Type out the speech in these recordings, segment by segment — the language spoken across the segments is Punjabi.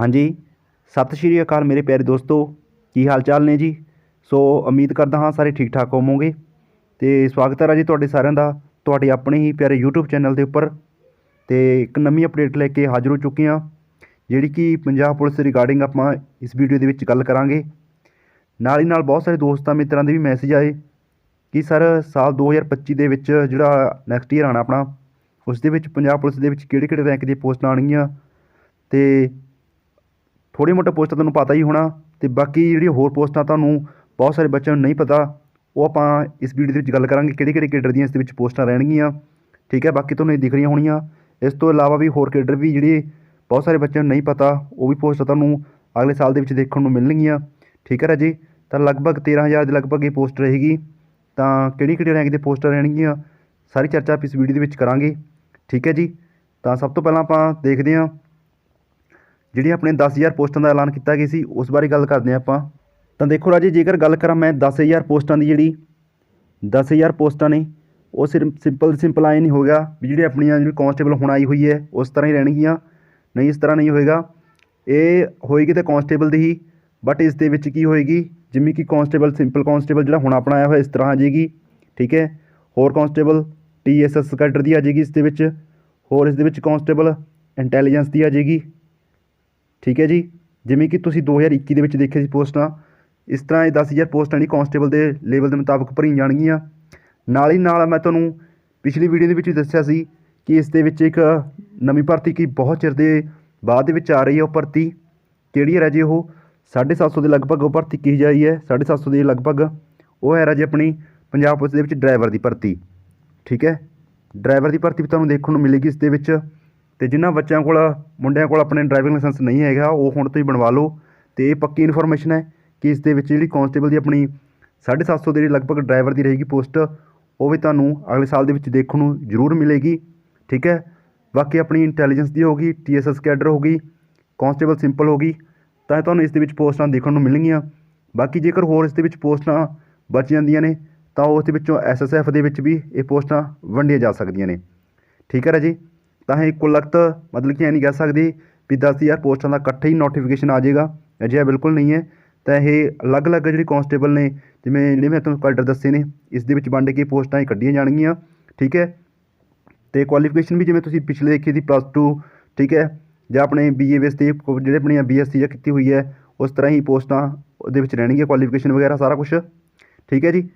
ਹਾਂਜੀ। ਸਤਿ ਸ਼੍ਰੀ ਅਕਾਲ ਮੇਰੇ ਪਿਆਰੇ ਦੋਸਤੋ। ਕੀ ਹਾਲ ਚਾਲ ਨੇ ਜੀ? ਸੋ ਉਮੀਦ ਕਰਦਾ ਹਾਂ ਸਾਰੇ ਠੀਕ ਠਾਕ ਹੋਵੋਗੇ। ਤੇ ਸਵਾਗਤ ਹੈ ਰਾਜੀ ਤੁਹਾਡੇ ਸਾਰਿਆਂ ਦਾ ਤੁਹਾਡੇ ਆਪਣੇ ਹੀ ਪਿਆਰੇ YouTube ਚੈਨਲ ਦੇ ਉੱਪਰ। ਤੇ ਇੱਕ ਨਵੀਂ ਅਪਡੇਟ ਲੈ ਕੇ ਹਾਜ਼ਰ ਹੋ ਚੁੱਕੇ ਹਾਂ, ਜਿਹੜੀ ਕਿ ਪੰਜਾਬ ਪੁਲਿਸ ਰਿਗਾਰਡਿੰਗ ਆਪਾਂ ਇਸ ਵੀਡੀਓ ਦੇ ਵਿੱਚ ਗੱਲ ਕਰਾਂਗੇ। ਨਾਲ ਹੀ ਨਾਲ ਬਹੁਤ ਸਾਰੇ ਦੋਸਤਾਂ ਮਿੱਤਰਾਂ ਦੇ ਵੀ ਮੈਸੇਜ ਆਏ ਕਿ ਸਰ ਸਾਲ 2025 ਦੇ ਵਿੱਚ ਜਿਹੜਾ ਨੈਕਸਟ ਈਅਰ ਆਣਾ ਆਪਣਾ, ਉਸ ਦੇ ਵਿੱਚ ਪੰਜਾਬ ਪੁਲਿਸ ਦੇ ਵਿੱਚ ਕਿਹੜੇ ਕਿਹੜੇ ਰੈਂਕ ਦੀਆਂ ਪੋਸਟਾਂ ਆਉਣਗੀਆਂ? ਤੇ ਥੋੜ੍ਹੀ ਮੋਟਾ ਪੋਸਟਾਂ ਤੁਹਾਨੂੰ ਪਤਾ ਹੀ ਹੋਣਾ ਤੇ ਬਾਕੀ ਜਿਹੜੀ ਹੋਰ ਪੋਸਟਾਂ ਤੁਹਾਨੂੰ ਬਹੁਤ ਸਾਰੇ ਬੱਚਿਆਂ ਨੂੰ ਨਹੀਂ ਪਤਾ, ਉਹ ਆਪਾਂ ਇਸ ਵੀਡੀਓ ਦੇ ਵਿੱਚ ਗੱਲ ਕਰਾਂਗੇ ਕਿਹੜੇ ਕਿਹੜੇ ਕੇਡਰ ਦੀਆਂ ਇਸ ਦੇ ਵਿੱਚ ਪੋਸਟਾਂ ਰਹਿਣਗੀਆਂ। ਠੀਕ ਹੈ, ਬਾਕੀ ਤੁਹਾਨੂੰ ਇਹ ਦਿਖ ਰਹੀਆਂ ਹੋਣੀਆਂ। ਇਸ ਤੋਂ ਇਲਾਵਾ ਵੀ ਹੋਰ ਕੇਡਰ ਵੀ ਜਿਹੜੇ ਬਹੁਤ ਸਾਰੇ ਬੱਚਿਆਂ ਨੂੰ ਨਹੀਂ ਪਤਾ, ਉਹ ਵੀ ਪੋਸਟਾਂ ਤੁਹਾਨੂੰ ਅਗਲੇ ਸਾਲ ਦੇ ਵਿੱਚ ਦੇਖਣ ਨੂੰ ਮਿਲਣਗੀਆਂ। ਠੀਕ ਹੈ ਰਾਜੇ, ਤਾਂ ਲਗਭਗ 13000 ਦੇ ਲਗਭਗ ਇਹ ਪੋਸਟ ਰਹੇਗੀ। ਤਾਂ ਕਿਹੜੀ ਕਿਹੜੀ ਰੈਂਕ ਦੇ ਪੋਸਟਾਂ ਰਹਿਣਗੀਆਂ, ਸਾਰੀ ਚਰਚਾ ਆਪਾਂ ਇਸ ਵੀਡੀਓ ਦੇ ਵਿੱਚ ਕਰਾਂਗੇ। ਠੀਕ ਹੈ ਜੀ, ਤਾਂ ਸਭ ਤੋਂ ਪਹਿਲਾਂ ਆਪਾਂ ਦੇਖਦੇ ਹਾਂ ਜਿਹੜੀ ਆਪਣੇ 10000 ਪੋਸਟਾਂ ਦਾ ਐਲਾਨ ਕੀਤਾ ਗਿਆ ਸੀ, ਉਸ ਬਾਰੇ ਗੱਲ ਕਰਦੇ ਹਾਂ ਆਪਾਂ। ਤਾਂ ਦੇਖੋ ਰਾਜੇ, ਜੇਕਰ ਗੱਲ ਕਰਾਂ ਮੈਂ 10000 ਪੋਸਟਾਂ ਦੀ ਜਿਹੜੀ 10000 ਪੋਸਟਾਂ ਨੇ, ਉਹ ਸਿਰਫ ਸਿੰਪਲ ਸਿੰਪਲ ਆਏ ਨਹੀਂ ਹੋ ਵੀ ਜਿਹੜੇ ਆਪਣੀਆਂ ਜਿਹੜੀ ਕਾਂਸਟੇਬਲ ਹੁਣ ਆਈ ਹੋਈ ਹੈ, ਉਸ ਤਰ੍ਹਾਂ ਹੀ ਰਹਿਣਗੀਆਂ। ਨਹੀਂ, ਇਸ ਤਰ੍ਹਾਂ ਨਹੀਂ ਹੋਏਗਾ। ਇਹ ਹੋਏਗੀ ਤਾਂ ਕਾਂਸਟੇਬਲ ਦੀ ਹੀ ਬਟ ਇਸ ਦੇ ਵਿੱਚ ਕੀ ਹੋਏਗੀ? ਜਿਵੇਂ ਕਿ ਕਾਂਸਟੇਬਲ, ਸਿੰਪਲ ਕਾਂਸਟੇਬਲ ਜਿਹੜਾ ਹੁਣ ਆਪਣਾ ਆਇਆ ਹੋਇਆ, ਇਸ ਤਰ੍ਹਾਂ ਆ ਜਾਏਗੀ। ਠੀਕ ਹੈ? ਹੋਰ ਕਾਂਸਟੇਬਲ ਟੀਐਸਐਸ ਕੈਡਰ ਦੀ ਆ ਜਾਏਗੀ ਇਸ ਦੇ ਵਿੱਚ। ਹੋਰ ਇਸ ਦੇ ਵਿੱਚ ਕਾਂਸਟੇਬਲ ਇੰਟੈਲੀਜੈਂਸ ਦੀ ਆ ਜਾਏਗੀ। ਠੀਕ ਹੈ ਜੀ? ਜਿਵੇਂ ਕਿ ਤੁਸੀਂ 2021 ਦੇ ਵਿੱਚ ਦੇਖਿਆ ਸੀ ਪੋਸਟਾਂ, ਇਸ ਤਰ੍ਹਾਂ ਇਹ 10000 ਪੋਸਟਾਂ ਜਿਹੜੀ ਕਾਂਸਟੇਬਲ ਦੇ ਲੈਵਲ ਦੇ ਮੁਤਾਬਕ ਭਰੀਆਂ ਜਾਣਗੀਆਂ। ਨਾਲ ਹੀ ਨਾਲ ਮੈਂ ਤੁਹਾਨੂੰ ਪਿਛਲੀ ਵੀਡੀਓ ਦੇ ਵਿੱਚ ਵੀ ਦੱਸਿਆ ਸੀ ਕਿ ਇਸ ਦੇ ਵਿੱਚ ਇੱਕ ਨਵੀਂ ਭਰਤੀ ਕੀ ਬਹੁਤ ਚਿਰ ਦੇ ਬਾਅਦ ਦੇ ਵਿੱਚ ਆ ਰਹੀ ਹੈ ਉਹ ਭਰਤੀ। ਕਿਹੜੀ ਹੈ ਰਾਜੇ ਉਹ? 750 ਦੇ ਲਗਭਗ ਉਹ ਭਰਤੀ ਕੀ ਜਾਈ ਹੈ। 750 ਦੇ ਲਗਭਗ ਉਹ ਹੈ ਰਾਜੇ ਆਪਣੀ ਪੰਜਾਬ ਪੁਲਿਸ ਦੇ ਵਿੱਚ ਡਰਾਈਵਰ ਦੀ ਭਰਤੀ। ਠੀਕ ਹੈ? ਡਰਾਈਵਰ ਦੀ ਭਰਤੀ ਵੀ ਤੁਹਾਨੂੰ ਦੇਖਣ ਨੂੰ ਮਿਲੇਗੀ ਇਸ ਦੇ ਵਿੱਚ। ਅਤੇ ਜਿਨ੍ਹਾਂ ਬੱਚਿਆਂ ਕੋਲ, ਮੁੰਡਿਆਂ ਕੋਲ ਆਪਣੇ ਡਰਾਈਵਿੰਗ ਲਾਇਸੈਂਸ ਨਹੀਂ ਹੈਗਾ, ਉਹ ਹੁਣ ਤੋਂ ਹੀ ਬਣਵਾ ਲਓ ਅਤੇ ਇਹ ਪੱਕੀ ਇਨਫੋਰਮੇਸ਼ਨ ਹੈ ਕਿ ਇਸ ਦੇ ਵਿੱਚ ਜਿਹੜੀ ਕਾਂਸਟੇਬਲ ਦੀ ਆਪਣੀ 750 ਦੇ ਜਿਹੜੀ ਲਗਭਗ ਡਰਾਈਵਰ ਦੀ ਰਹੇਗੀ ਪੋਸਟ, ਉਹ ਵੀ ਤੁਹਾਨੂੰ ਅਗਲੇ ਸਾਲ ਦੇ ਵਿੱਚ ਦੇਖਣ ਨੂੰ ਜ਼ਰੂਰ ਮਿਲੇਗੀ, ਠੀਕ ਹੈ? ਬਾਕੀ ਆਪਣੀ ਇੰਟੈਲੀਜੈਂਸ ਦੀ ਹੋਗੀ ਟੀਐਸਐਸ ਕੈਡਰ ਹੋਗੀ ਕਾਂਸਟੇਬਲ ਸਿੰਪਲ ਹੋਗੀ ਤਾਂ ਤੁਹਾਨੂੰ ਇਸ ਦੇ ਵਿੱਚ ਪੋਸਟਾਂ ਦੇਖਣ ਨੂੰ ਮਿਲਣਗੀਆਂ। ਬਾਕੀ ਜੇਕਰ ਹੋਰ ਇਸ ਦੇ ਵਿੱਚ ਪੋਸਟਾਂ ਬਚ ਜਾਂਦੀਆਂ ਨੇ, ਤਾਂ ਉਸ ਦੇ ਵਿੱਚੋਂ ਐਸਐਸਐਫ ਦੇ ਵਿੱਚ ਵੀ ਇਹ ਪੋਸਟਾਂ ਵੰਡੀਆਂ ਜਾ ਸਕਦੀਆਂ ਨੇ। ਠੀਕ ਹੈ ਰਾਜੀ? ਤਾਂ ਇਹ ਕੁੱਲ ਲਗਤ ਮਤਲਬ ਕਿ ਇਹ ਨਹੀਂ ਕਹਿ ਸਕਦੇ ਵੀ 10000 ਪੋਸਟਾਂ ਦਾ ਇਕੱਠੇ ਹੀ ਨੋਟੀਫਿਕੇਸ਼ਨ ਆ ਜਾਏਗਾ। ਅਜਿਹਾ ਬਿਲਕੁਲ ਨਹੀਂ ਹੈ। ਤਾਂ ਇਹ ਅਲੱਗ-ਅਲੱਗ ਜਿਹੜੇ ਕਾਂਸਟੇਬਲ ਨੇ, ਜਿਵੇਂ ਜਿਹੜੇ ਮੈਂ ਤੁਹਾਨੂੰ ਕੈਡਰ ਦੱਸੇ ਨੇ, ਇਸ ਦੇ ਵਿੱਚ ਵੰਡ ਕੇ ਪੋਸਟਾਂ ਹੀ ਕੱਢੀਆਂ ਜਾਣਗੀਆਂ, ਠੀਕ ਹੈ? ਤੇ ਕੁਆਲੀਫਿਕੇਸ਼ਨ ਵੀ ਜਿਵੇਂ ਤੁਸੀਂ ਪਿਛਲੇ ਦੇਖੀ ਸੀ ਪਲੱਸ 2 ਠੀਕ ਹੈ? ਜਾਂ ਆਪਣੇ ਬੀਏ ਬੇਸ ਤੇ ਕੋ- ਜਿਹੜੇ ਆਪਣੀਆਂ ਬੀਐਸਸੀ ਜਾਂ ਕੀਤੀ ਹੋਈ ਹੈ, ਉਸ ਤਰ੍ਹਾਂ ਹੀ ਪੋਸਟਾਂ ਉਹਦੇ ਵਿੱਚ ਰਹਿਣਗੀਆਂ ਕੁਆਲੀਫਿਕੇਸ਼ਨ ਵਗੈਰਾ ਸਾਰਾ ਕੁਝ ਠੀਕ ਹੈ ਜੀ?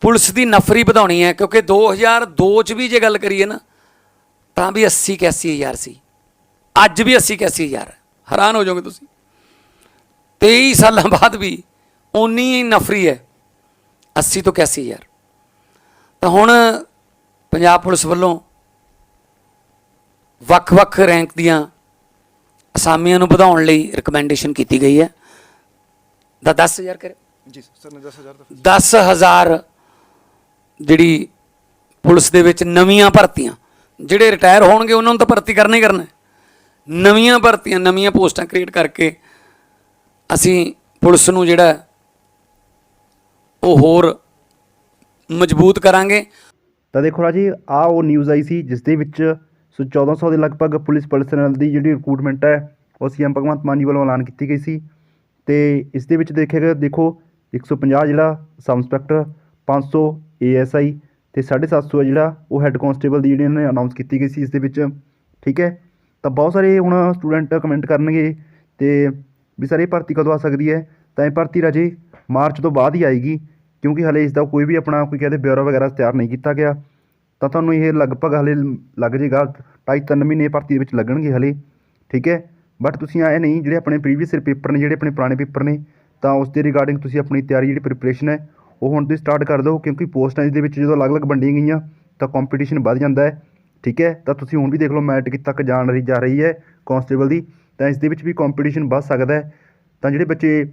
ਪੁਲਿਸ ਦੀ ਨਫਰੀ ਵਧਾਉਣੀ ਹੈ, ਕਿਉਂਕਿ 2002 ਚ ਵੀ ਜੇ ਗੱਲ ਕਰੀਏ ਨਾ ਤਾਂ ਵੀ 80 81 ਹਜ਼ਾਰ ਸੀ। ਅੱਜ ਵੀ 80 81 ਹਜ਼ਾਰ। ਹੈਰਾਨ ਹੋ ਜਾਓਗੇ ਤੁਸੀਂ। 23 ਸਾਲਾਂ ਬਾਅਦ ਵੀ ਉਨੀ ਹੀ ਨਫਰੀ ਹੈ। 80 ਤੋਂ 81 ਹਜ਼ਾਰ ਤਾਂ ਹੁਣ ਪੰਜਾਬ ਪੁਲਿਸ ਵੱਲੋਂ ਵੱਖ-ਵੱਖ ਰੈਂਕ ਦੀਆਂ ਅਸਾਮੀਆਂ ਨੂੰ ਵਧਾਉਣ ਲਈ ਰეკਮੈਂਡੇਸ਼ਨ ਕੀਤੀ ਗਈ ਹੈ। ਦਾ 10000 ਕਰੇ। ਜੀ ਸਰ ਨੇ 10000 ਦਾ 10000 ਜਿਹੜੀ ਪੁਲਿਸ ਦੇ ਵਿੱਚ ਨਵੀਆਂ ਭਰਤੀਆਂ ਜਿਹੜੇ ਰਿਟਾਇਰ ਹੋਣਗੇ, ਉਹਨਾਂ ਨੂੰ ਤਾਂ ਭਰਤੀ ਕਰਨਾ ਹੀ ਕਰਨਾ ਨਵੀਆਂ ਭਰਤੀਆਂ, ਨਵੀਆਂ ਪੋਸਟਾਂ ਕ੍ਰੀਏਟ ਕਰਕੇ ਅਸੀਂ ਪੁਲਿਸ ਨੂੰ ਜਿਹੜਾ ਉਹ ਹੋਰ ਮਜ਼ਬੂਤ ਕਰਾਂਗੇ। ਤਾਂ ਦੇਖੋ ਰਾਜੀ, ਆ ਉਹ ਨਿਊਜ਼ ਆਈ ਸੀ, ਜਿਸ ਦੇ ਵਿੱਚ ਸੋ 1400 ਦੇ ਲਗਭਗ ਪੁਲਿਸ ਪਰਸਨਲ ਦੀ ਜਿਹੜੀ ਰਿਕਰੂਟਮੈਂਟ ਹੈ, ਉਹ ਸੀਐਮ ਭਗਵੰਤ ਮਾਨ ਜੀ ਵੱਲੋਂ ਐਲਾਨ ਕੀਤੀ ਗਈ ਸੀ। ਤੇ ਇਸ ਦੇ ਵਿੱਚ ਦੇਖਿਆ ਗਿਆ, ਦੇਖੋ 150 ਜਿਹੜਾ ਸਬ ਇੰਸਪੈਕਟਰ 500 ਏਐਸਆਈ ਤੇ 750 ਹੈ ਜਿਹੜਾ ਉਹ ਹੈੱਡ ਕਾਂਸਟੇਬਲ ਦੀ ਜਿਹੜੀ ਇਹਨਾਂ ਨੇ ਅਨਾਉਂਸ ਕੀਤੀ ਗਈ ਸੀ ਇਸ ਦੇ ਵਿੱਚ, ਠੀਕ ਹੈ? ਤਾਂ ਬਹੁਤ ਸਾਰੇ ਹੁਣ ਸਟੂਡੈਂਟ ਕਮੈਂਟ ਕਰਨਗੇ ਤੇ ਵੀ ਸਰ ਇਹ ਭਰਤੀ ਕਦੋਂ ਆ ਸਕਦੀ ਹੈ? ਤਾਂ ਇਹ ਭਰਤੀ ਰਾਜੇ ਮਾਰਚ ਤੋਂ ਬਾਅਦ ਹੀ ਆਏਗੀ, ਕਿਉਂਕਿ ਹਲੇ ਇਸ ਦਾ ਕੋਈ ਵੀ ਆਪਣਾ ਕੋਈ ਕਹਿੰਦੇ ਬਿਊਰੋ ਵਗੈਰਾ ਤਿਆਰ ਨਹੀਂ ਕੀਤਾ ਗਿਆ। ਤਾਂ ਤੁਹਾਨੂੰ ਇਹ ਲਗਭਗ ਹਲੇ ਲੱਗ ਜਾਏਗਾ ਢਾਈ ਤਿੰਨ ਮਹੀਨੇ ਭਰਤੀ ਦੇ ਵਿੱਚ ਲੱਗਣਗੇ ਹਲੇ, ਠੀਕ ਹੈ? ਬਟ ਤੁਸੀਂ ਆਏ ਨਹੀਂ, ਜਿਹੜੇ ਆਪਣੇ ਪ੍ਰੀਵੀਅਸ ਪੇਪਰ ਨੇ, ਜਿਹੜੇ ਆਪਣੇ ਪੁਰਾਣੇ ਪੇਪਰ ਨੇ, ਤਾਂ ਉਸ ਦੇ ਰਿਗਾਰਡਿੰਗ ਤੁਸੀਂ ਆਪਣੀ ਤਿਆਰੀ ਜਿਹੜੀ ਪ੍ਰੀਪਰੇਸ਼ਨ ਹੈ ਉਹ ਹੁਣ ਤੁਸੀਂ ਸਟਾਰਟ ਕਰ ਦਿਓ, ਕਿਉਂਕਿ ਪੋਸਟਾਂ ਦੇ ਵਿੱਚ ਜਦੋਂ ਅਲੱਗ-ਅਲੱਗ ਵੰਡੀਆਂ ਗਈਆਂ, ਤਾਂ ਕੰਪੀਟੀਸ਼ਨ ਵੱਧ ਜਾਂਦਾ ਹੈ, ਠੀਕ ਹੈ? ਤਾਂ ਤੁਸੀਂ ਹੁਣ ਵੀ ਦੇਖ ਲਓ ਮੈਟ੍ਰਿਕ ਤੱਕ ਜਾਣ ਰਹੀ, ਜਾ ਰਹੀ ਹੈ ਕਾਂਸਟੇਬਲ ਦੀ, ਤਾਂ ਇਸ ਦੇ ਵਿੱਚ ਵੀ ਕੰਪੀਟੀਸ਼ਨ ਵੱਧ ਸਕਦਾ ਹੈ। ਤਾਂ ਜਿਹੜੇ ਬੱਚੇ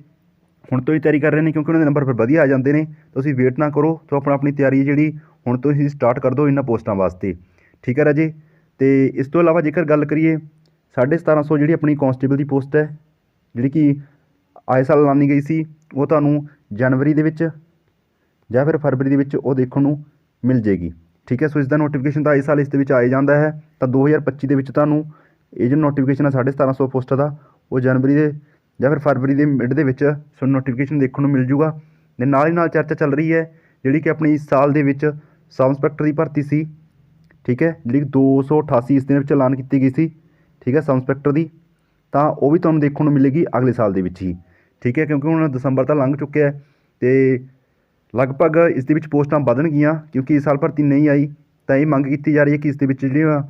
ਹੁਣ ਤੋਂ ਹੀ ਤਿਆਰੀ ਕਰ ਰਹੇ ਨੇ, ਕਿਉਂਕਿ ਉਹਨਾਂ ਦੇ ਨੰਬਰ ਫਿਰ ਵਧੀਆ ਆ ਜਾਂਦੇ ਨੇ ਤੁਸੀਂ ਵੇਟ ਨਾ ਕਰੋ, ਤਾਂ ਆਪਣਾ ਆਪਣੀ ਤਿਆਰੀ ਜਿਹੜੀ, ਹੁਣ ਤੋਂ ਹੀ ਸਟਾਰਟ ਕਰ ਦਿਓ ਇਹਨਾਂ ਪੋਸਟਾਂ ਵਾਸਤੇ, ਠੀਕ ਹੈ ਰਾਜੇ? ਤੇ ਇਸ ਤੋਂ ਇਲਾਵਾ ਜੇਕਰ ਗੱਲ ਕਰੀਏ 1750 ਜਿਹੜੀ ਆਪਣੀ ਕਾਂਸਟੇਬਲ ਦੀ ਪੋਸਟ ਹੈ, ਜਿਹੜੀ ਕਿ ਆਏ ਸਾਲ ਐਲਾਨੀ ਗਈ ਸੀ, ਉਹ ਤੁਹਾਨੂੰ ਜਨਵਰੀ ਦੇ ਵਿੱਚ ਜਾਂ ਫਿਰ ਫਰਵਰੀ ਦੇ ਵਿੱਚ ਉਹ ਦੇਖਣ ਨੂੰ ਮਿਲ ਜੇਗੀ। ਠੀਕ ਹੈ, ਸੋ ਇਸ ਦਾ ਨੋਟੀਫਿਕੇਸ਼ਨ ਤਾਂ ਇਸ ਸਾਲ ਇਸ ਦੇ ਵਿੱਚ ਆਏ ਜਾਂਦਾ ਹੈ। ਤਾਂ 2025 ਦੇ ਵਿੱਚ ਤੁਹਾਨੂੰ ਇਹ ਜੋ ਨੋਟੀਫਿਕੇਸ਼ਨ ਹੈ 1750 ਪੋਸਟ ਦਾ, ਉਹ ਜਨਵਰੀ ਦੇ ਜਾਂ ਫਿਰ ਫਰਵਰੀ ਦੇ ਮਿਡ ਦੇ ਵਿੱਚ ਤੁਹਾਨੂੰ ਨੋਟੀਫਿਕੇਸ਼ਨ ਦੇਖਣ ਨੂੰ ਮਿਲ ਜੂਗਾ। ਤੇ ਨਾਲ ਹੀ ਨਾਲ ਚਰਚਾ ਚੱਲ ਰਹੀ ਹੈ ਜਿਹੜੀ ਕਿ ਆਪਣੀ ਇਸ ਸਾਲ ਦੇ ਵਿੱਚ ਸਬ ਇੰਸਪੈਕਟਰ ਦੀ ਭਰਤੀ ਸੀ। ਠੀਕ ਹੈ, ਜਿਹੜੀ 288 ਇਸ ਦੇ ਵਿੱਚ ਐਲਾਨ ਕੀਤੀ ਗਈ ਸੀ। ਠੀਕ ਹੈ, ਸਬ ਇੰਸਪੈਕਟਰ ਦੀ। ਤਾਂ ਉਹ ਵੀ ਤੁਹਾਨੂੰ ਦੇਖਣ ਨੂੰ ਮਿਲੇਗੀ ਅਗਲੇ ਸਾਲ ਦੇ ਵਿੱਚ ਹੀ। ਠੀਕ ਹੈ, ਕਿਉਂਕਿ ਹੁਣ ਦਸੰਬਰ ਤਾਂ ਲੰਘ ਚੁੱਕਿਆ ਹੈ ਤੇ ਲਗਭਗ ਇਸ ਦੇ ਵਿੱਚ ਪੋਸਟਾਂ ਵਧਣਗੀਆਂ ਕਿਉਂਕਿ ਇਸ ਸਾਲ ਭਰਤੀ ਨਹੀਂ ਆਈ, ਤਾਂ ਇਹ ਮੰਗ ਕੀਤੀ ਜਾ ਰਹੀ ਹੈ ਕਿ ਇਸ ਦੇ ਵਿੱਚ ਜਿਹੜੀਆਂ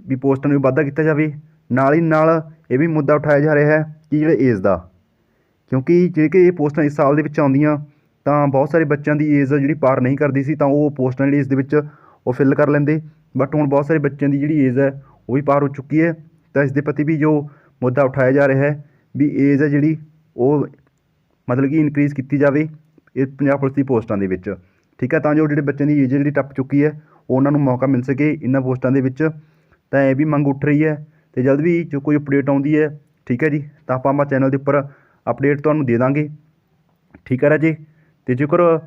ਵੀ ਪੋਸਟਾਂ ਨੂੰ ਵਾਧਾ ਕੀਤਾ ਜਾਵੇ। ਨਾਲ ਹੀ ਨਾਲ ਇਹ ਵੀ ਮੁੱਦਾ ਉਠਾਇਆ ਜਾ ਰਿਹਾ ਹੈ ਕਿ ਜਿਹੜੇ ਏਜ ਦਾ, ਕਿਉਂਕਿ ਜਿਹੜੇ ਕਿ ਇਹ ਪੋਸਟਾਂ ਇਸ ਸਾਲ ਦੇ ਵਿੱਚ ਆਉਂਦੀਆਂ, ਤਾਂ ਬਹੁਤ ਸਾਰੇ ਬੱਚਿਆਂ ਦੀ ਏਜ ਜਿਹੜੀ ਪਾਰ ਨਹੀਂ ਕਰਦੀ ਸੀ, ਤਾਂ ਉਹ ਪੋਸਟਾਂ ਜਿਹੜੀ ਇਸ ਦੇ ਵਿੱਚ ਉਹ ਫਿਲ ਕਰ ਲੈਂਦੇ। ਬਟ ਹੁਣ ਬਹੁਤ ਸਾਰੇ ਬੱਚਿਆਂ ਦੀ ਜਿਹੜੀ ਏਜ ਹੈ, ਉਹ ਵੀ ਪਾਰ ਹੋ ਚੁੱਕੀ ਹੈ। ਤਾਂ ਇਸ ਦੇ ਪ੍ਰਤੀ ਵੀ ਜੋ ਮੁੱਦਾ ਉਠਾਇਆ ਜਾ ਰਿਹਾ ਹੈ, ਵੀ ਏਜ ਹੈ ਜਿਹੜੀ, ਉਹ ਮਤਲਬ ਕਿ ਇਨਕਰੀਜ਼ ਕੀਤੀ ਜਾਵੇ। ਇਹ ਪੰਜਾਬ ਪੁਲਿਸ ਦੀ ਪੋਸਟਾਂ ਦੇ ਵਿੱਚ। ਠੀਕ ਹੈ, ਤਾਂ ਜੋ ਜਿਹੜੇ ਬੱਚਿਆਂ ਦੀ ਏਜ ਜਿਹੜੀ ਟੱਪ ਚੁੱਕੀ ਹੈ, ਉਹਨਾਂ ਨੂੰ ਮੌਕਾ ਮਿਲ ਸਕੇ ਇਹਨਾਂ ਪੋਸਟਾਂ ਦੇ ਵਿੱਚ। ਤਾਂ ਇਹ ਵੀ ਮੰਗ ਉੱਠ ਰਹੀ ਹੈ ਤੇ ਜਦ ਵੀ ਜੋ ਕੋਈ ਅਪਡੇਟ ਆਉਂਦੀ ਹੈ, ਠੀਕ ਹੈ ਜੀ, ਤਾਂ ਆਪਾਂ ਆਪਾਂ ਚੈਨਲ ਦੇ ਉੱਪਰ ਅਪਡੇਟ ਤੁਹਾਨੂੰ ਦੇ ਦਾਂਗੇ। ਠੀਕ ਹੈ ਰਾਜੇ, ਤੇ ਜੇਕਰ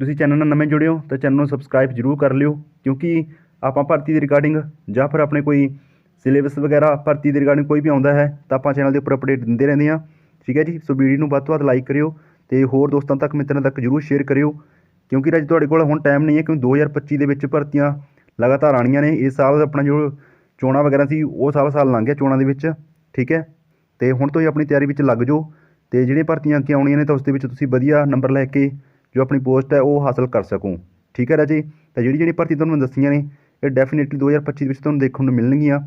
ਤੁਸੀਂ ਚੈਨਲ ਨਾਲ ਨਵੇਂ ਜੁੜੇ ਹੋ, ਤਾਂ ਚੈਨਲ ਨੂੰ ਸਬਸਕ੍ਰਾਈਬ ਜ਼ਰੂਰ ਕਰ ਲਿਓ, ਕਿਉਂਕਿ ਆਪਾਂ ਭਰਤੀ ਦੇ ਰਿਗਾਰਡਿੰਗ ਜਾਂ ਫਿਰ ਆਪਣੇ ਕੋਈ ਸਿਲੇਬਸ ਵਗੈਰਾ ਭਰਤੀ ਦੇ ਰਿਗਾਰਡਿੰਗ ਕੋਈ ਵੀ ਆਉਂਦਾ ਹੈ, ਤਾਂ ਆਪਾਂ ਚੈਨਲ ਦੇ ਉੱਪਰ ਅਪਡੇਟ ਦਿੰਦੇ ਰਹਿੰਦੇ ਹਾਂ। ਠੀਕ ਹੈ ਜੀ, ਸੋ ਵੀਡੀਓ ਨੂੰ ਵੱਧ ਤੋਂ ਵੱਧ ਲਾਈਕ ਕਰਿਓ ਤੇ ਹੋਰ ਦੋਸਤਾਂ ਤੱਕ ਮਿੱਤਰਾਂ ਤੱਕ ਜ਼ਰੂਰ ਸ਼ੇਅਰ ਕਰਿਓ, ਕਿਉਂਕਿ ਰਾਜ ਤੁਹਾਡੇ ਕੋਲ ਹੁਣ ਟਾਈਮ ਨਹੀਂ ਹੈ, ਕਿਉਂਕਿ 2025 ਦੇ ਵਿੱਚ ਭਰਤੀਆਂ ਲਗਾਤਾਰ ਆਣੀਆਂ ਨੇ। ਇਸ ਸਾਲ ਆਪਣਾ ਜੋ ਚੋਣਾਂ ਵਗੈਰਾ ਸੀ, ਉਹ ਸਾਰਾ ਸਾਲ ਲੰਘ ਗਿਆ ਚੋਣਾਂ ਦੇ ਵਿੱਚ, ਠੀਕ ਹੈ? ਤੇ ਹੁਣ ਤੋਂ ਹੀ ਆਪਣੀ ਤਿਆਰੀ ਵਿੱਚ ਲੱਗ ਜਾਓ ਤੇ ਜਿਹੜੀਆਂ ਭਰਤੀਆਂ ਅੱਗੇ ਆਉਣੀਆਂ ਨੇ, ਤਾਂ ਉਸ ਦੇ ਵਿੱਚ ਤੁਸੀਂ ਵਧੀਆ ਨੰਬਰ ਲੈ ਕੇ ਜੋ ਆਪਣੀ ਪੋਸਟ ਹੈ, ਉਹ ਹਾਸਲ ਕਰ ਸਕੋ। ਠੀਕ ਹੈ ਰਾਜੇ? ਤਾਂ ਜਿਹੜੀ ਜਿਹੜੀ ਭਰਤੀ ਤੁਹਾਨੂੰ ਮੈਂ ਦੱਸੀਆਂ ਨੇ, ਇਹ ਡੈਫੀਨੇਟਲੀ 2025 ਦੇ ਵਿੱਚ ਤੁਹਾਨੂੰ ਦੇਖਣ ਨੂੰ ਮਿਲਣਗੀਆਂ,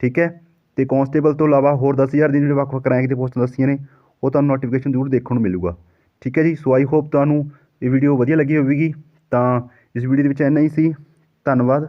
ਠੀਕ ਹੈ? ਤੇ ਕਾਂਸਟੇਬਲ ਤੋਂ ਇਲਾਵਾ ਹੋਰ 10000 ਦੀ ਜਿਹੜੇ ਵੱਖ-ਵੱਖ ਰੈਂਕ ਦੇ ਪੋਸਟਾਂ ਦੱਸੀਆਂ ਨੇ, ਉਹ ਤੁਹਾਨੂੰ ਨੋਟੀਫਿਕੇਸ਼ਨ ਜ਼ਰੂਰ ਦੇਖਣ ਨੂੰ ਮਿਲੂਗਾ। ਠੀਕ ਹੈ ਜੀ? ਸੋ ਆਈ ਹੋਪ ਤੁਹਾਨੂੰ ਇਹ ਵੀਡੀਓ ਵਧੀਆ ਲੱਗੀ ਹੋਵੇਗੀ। ਤਾਂ ਇਸ ਵੀਡੀਓ ਦੇ ਵਿੱਚ ਇੰਨਾ ਹੀ ਸੀ। ਧੰਨਵਾਦ।